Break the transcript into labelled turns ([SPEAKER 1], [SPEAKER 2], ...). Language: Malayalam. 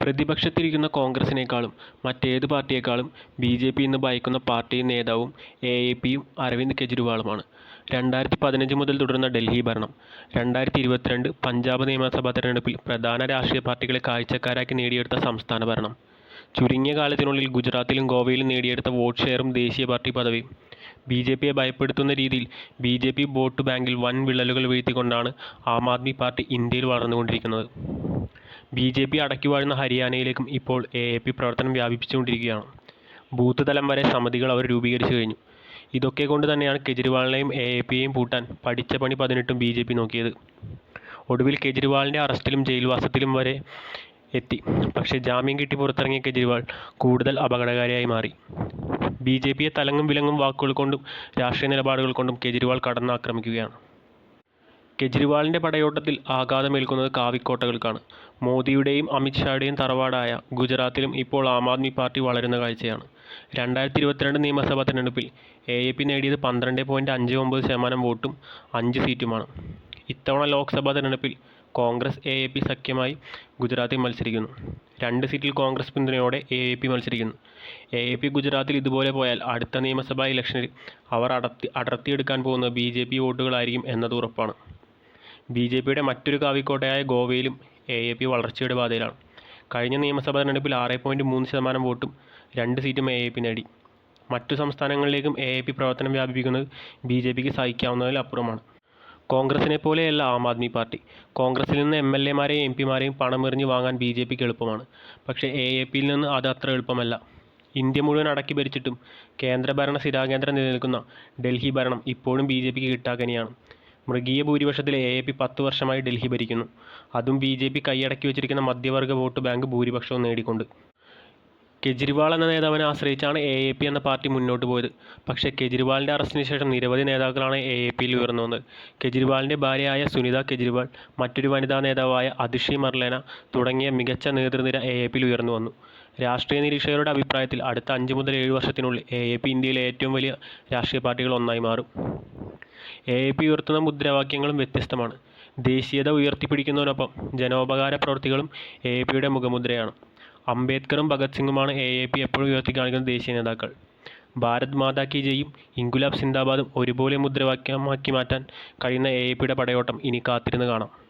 [SPEAKER 1] പ്രതിപക്ഷത്തിരിക്കുന്ന കോൺഗ്രസിനേക്കാളും മറ്റേത് പാർട്ടിയേക്കാളും ബി ജെ പി ഇന്ന് ഭയക്കുന്ന പാർട്ടി നേതാവും എ എ പിയും അരവിന്ദ് കെജ്രിവാളുമാണ്. രണ്ടായിരത്തി പതിനഞ്ച് മുതൽ തുടരുന്ന ഡൽഹി ഭരണം, രണ്ടായിരത്തി ഇരുപത്തിരണ്ട് പഞ്ചാബ് നിയമസഭാ തെരഞ്ഞെടുപ്പിൽ പ്രധാന രാഷ്ട്രീയ പാർട്ടികളെ കാഴ്ചക്കാരാക്കി നേടിയെടുത്ത സംസ്ഥാന ഭരണം, ചുരുങ്ങിയ കാലത്തിനുള്ളിൽ ഗുജറാത്തിലും ഗോവയിലും നേടിയെടുത്ത വോട്ട് ഷെയറും ദേശീയ പാർട്ടി പദവിയും, ബി ജെ പിയെ ഭയപ്പെടുത്തുന്ന രീതിയിൽ ബി ജെ പി വോട്ട് ബാങ്കിൽ വൻ വിള്ളലുകൾ വീഴ്ത്തിക്കൊണ്ടാണ് ആം ആദ്മി പാർട്ടി ഇന്ത്യയിൽ വളർന്നുകൊണ്ടിരിക്കുന്നത്. ബി ജെ പി അടക്കി വാഴുന്ന ഹരിയാനയിലേക്കും ഇപ്പോൾ എ എ പി പ്രവർത്തനം വ്യാപിപ്പിച്ചുകൊണ്ടിരിക്കുകയാണ്. ബൂത്ത് തലം വരെ സമിതികൾ അവർ രൂപീകരിച്ചു കഴിഞ്ഞു. ഇതൊക്കെ കൊണ്ട് തന്നെയാണ് കെജ്രിവാളിനെയും എ എ പിയെയും പൂട്ടാൻ പഠിച്ച പണി പതിനെട്ടും ബി ജെ പി നോക്കിയത്. ഒടുവിൽ കെജ്രിവാളിന്റെ അറസ്റ്റിലും ജയിൽവാസത്തിലും വരെ എത്തി. പക്ഷേ ജാമ്യം കിട്ടി പുറത്തിറങ്ങിയ കെജ്രിവാൾ കൂടുതൽ അപകടകാരിയായി മാറി. ബി ജെ പിയെ തലങ്ങും വിലങ്ങും വാക്കുകൾ കൊണ്ടും രാഷ്ട്രീയ നിലപാടുകൾ കൊണ്ടും കെജ്രിവാൾ കടന്നാക്രമിക്കുകയാണ്. കെജ്രിവാളിന്റെ പടയോട്ടത്തിൽ ആഘാതമേൽക്കുന്നത് കാവിക്കോട്ടകൾക്കാണ്. മോദിയുടെയും അമിത്ഷായുടെയും തറവാടായ ഗുജറാത്തിലും ഇപ്പോൾ ആം ആദ്മി പാർട്ടി വളരുന്ന കാഴ്ചയാണ്. രണ്ടായിരത്തി ഇരുപത്തിരണ്ട് നിയമസഭാ തെരഞ്ഞെടുപ്പിൽ എ എ പി നേടിയത് പന്ത്രണ്ട് പോയിന്റ് അഞ്ച് ഒമ്പത് ശതമാനം വോട്ടും അഞ്ച് സീറ്റുമാണ്. ഇത്തവണ ലോക്സഭാ തെരഞ്ഞെടുപ്പിൽ കോൺഗ്രസ് എ എ പി സഖ്യമായി ഗുജറാത്തിൽ മത്സരിക്കുന്നു. രണ്ട് സീറ്റിൽ കോൺഗ്രസ് പിന്തുണയോടെ എ എ പി മത്സരിക്കുന്നു. എ എ പി ഗുജറാത്തിൽ ഇതുപോലെ പോയാൽ അടുത്ത നിയമസഭാ ഇലക്ഷനിൽ അവർ അടർത്തി അടർത്തിയെടുക്കാൻ പോകുന്നത് ബി ജെ പി വോട്ടുകളായിരിക്കും എന്നത് ഉറപ്പാണ്. ബി ജെ പിയുടെ മറ്റൊരു കാവിക്കോട്ടയായ ഗോവയിലും എ എ പി വളർച്ചയുടെ പാതയിലാണ്. കഴിഞ്ഞ നിയമസഭാ തെരഞ്ഞെടുപ്പിൽ ആറ് പോയിന്റ് മൂന്ന് ശതമാനം വോട്ടും രണ്ട് സീറ്റും എ എ പി നേടി. മറ്റു സംസ്ഥാനങ്ങളിലേക്കും എ എ പി പ്രവർത്തനം വ്യാപിപ്പിക്കുന്നത് ബി ജെ പിക്ക് സഹിക്കാവുന്നതിലപ്പുറമാണ്. കോൺഗ്രസിനെപ്പോലെയല്ല ആം ആദ്മി പാർട്ടി. കോൺഗ്രസിൽ നിന്ന് എം എൽ എമാരെയും എം പിമാരെയും പണമെറിഞ്ഞ് വാങ്ങാൻ ബി ജെ പിക്ക് എളുപ്പമാണ്. പക്ഷേ എ എ പിയിൽ നിന്ന് അത് അത്ര എളുപ്പമല്ല. ഇന്ത്യ മുഴുവൻ അടക്കി ഭരിച്ചിട്ടും കേന്ദ്രഭരണ സ്ഥിരാകേന്ദ്രം നിലനിൽക്കുന്ന ഡൽഹി ഭരണം ഇപ്പോഴും ബി ജെ പിക്ക് കിട്ടാക്കനിയാണ്. മൃഗീയ ഭൂരിപക്ഷത്തിൽ എ എ പി പത്ത് വർഷമായി ഡൽഹി ഭരിക്കുന്നു. അതും ബി ജെ പി കൈയടക്കി വെച്ചിരിക്കുന്ന മധ്യവർഗ വോട്ട് ബാങ്ക് ഭൂരിപക്ഷവും നേടിക്കൊണ്ട്. കെജ്രിവാൾ എന്ന നേതാവിനെ ആശ്രയിച്ചാണ് എ എ പി എന്ന പാർട്ടി മുന്നോട്ട് പോയത്. പക്ഷേ കെജ്രിവാളിന്റെ അറസ്റ്റിന് ശേഷം നിരവധി നേതാക്കളാണ് എ എ പിയിൽ ഉയർന്നു വന്നത് കെജ്രിവാളിന്റെ ഭാര്യയായ സുനിത കെജ്രിവാൾ, മറ്റൊരു വനിതാ നേതാവായ അതിഷി മർലേന തുടങ്ങിയ മികച്ച നേതൃനിര എ എ പിയിൽ ഉയർന്നു വന്നു രാഷ്ട്രീയ നിരീക്ഷകരുടെ അഭിപ്രായത്തിൽ അടുത്ത അഞ്ച് മുതൽ ഏഴ് വർഷത്തിനുള്ളിൽ എ എ പി ഇന്ത്യയിലെ ഏറ്റവും വലിയ രാഷ്ട്രീയ പാർട്ടികൾ ഒന്നായി മാറും. എ എ പി ഉയർത്തുന്ന മുദ്രാവാക്യങ്ങളും വ്യത്യസ്തമാണ്. ദേശീയത ഉയർത്തിപ്പിടിക്കുന്നതിനൊപ്പം ജനോപകാര പ്രവൃത്തികളും എ എ പിയുടെ മുഖമുദ്രയാണ്. അംബേദ്കറും ഭഗത് സിംഗുമാണ് എ എ പി എപ്പോഴും ഉയർത്തിക്കാണിക്കുന്ന ദേശീയ നേതാക്കൾ. ഭാരത് മാതാ കി ജയും ഇൻക്വിലാബ് സിന്ദാബാദും ഒരുപോലെ മുദ്രാവാക്യമാക്കി മാറ്റാൻ കഴിയുന്ന എ എ പിയുടെ പടയോട്ടം ഇനി കാത്തിരുന്ന് കാണാം.